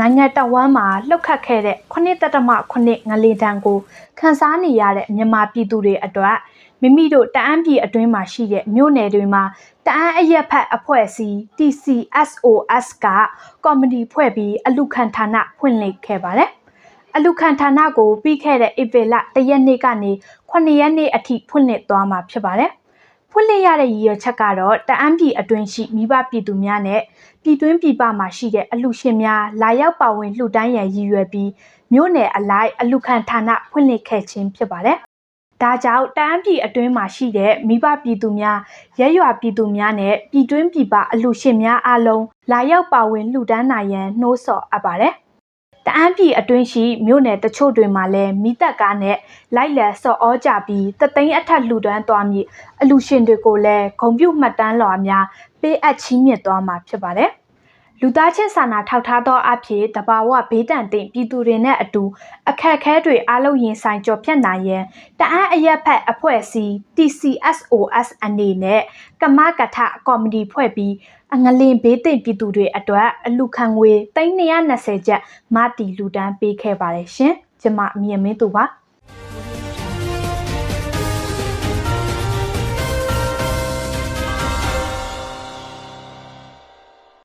နိုင်ငံတော်ဝန်မှာလှုပ်ခတ်ခဲ့တဲ့9.8ငလေတံကိုခန်းစားနေရတဲ့မြန်မာပြည်သူတွေအတွက်မိမိတို့တအန်းပြည်အတွင်းမှာရှိတဲ့မြို့နယ်တွေမှာတအန်းအရက်ဖက်အဖွဲ့အစည်း TCSOS ကကော်မတီဖွဲ့ပြီးအလူခံဌာနဖွင့်လှစ်ခဲ့ပါတယ်။အလူခံဌာနကိုပြီးခဲ့တဲ့ဧပြီလ၁ရက်နေ့ကနေ9ရက်နေ့အထိဖွင့်လှစ်သွားမှာဖြစ်ပါတယ်။ ဖွင့်လှစ်ရတဲ့ရည်ရွယ်ချက်ကတော့တအန်းပြည်အတွင်းရှိမိဘပြည်သူများနဲ့ပြည်တွင်းပြည်ပမှာရှိတဲ့အလူရှင်များလာရောက်ပါဝင်လှူဒန်းရန်ရည်ရွယ်ပြီးမြို့နယ်အလိုက်အလူခံဌာနဖွင့်လှစ်ခဲ့ခြင်းဖြစ်ပါတယ်။ဒါကြောင့်တအန်းပြည်အတွင်းမှာရှိတဲ့မိဘပြည်သူများရက်ရွာပြည်သူများနဲ့ပြည်တွင်းပြည်ပအလူရှင်များအားလုံးလာရောက်ပါဝင်လှူဒန်းနိုင်ရန်နှိုးဆော်အပ်ပါတယ်။ တအန်းပြည်အတွင်းရှိမြို့နယ်တချို့တွေမှာလည်းမိသက်ကားနဲ့လိုက်လံဆော်ဩကြပြီးတသိန်းအထက်လှူဒန်းသွားမည်အလူရှင်တွေကိုလည်းဂုံပြုမှတ်တမ်းလွှာများပေးအပ်ချီးမြှင့်သွားမှာဖြစ်ပါတယ်။ လူသားချင်းစာနာထောက်ထားသောအဖြစ်တဘာဝဘေးတန်သင့်ပြည်သူတွေနဲ့အတူအခက်အခဲတွေအလုံးရင်ဆိုင်ကြော်ဖြတ်နိုင်ရန်တအန်းအရက်ဖက်အဖွဲ့အစည်း TCSOS အနေနဲ့ကမကထကော်မတီဖွဲ့ပြီးအငလင်ဘေးသင့်ပြည်သူတွေအတွက်အလူခံငွေ320ကျပ်မတီလူတန်းပေးခဲ့ပါတယ်ရှင်။ကျမအမြင့်မင်းသူပါ။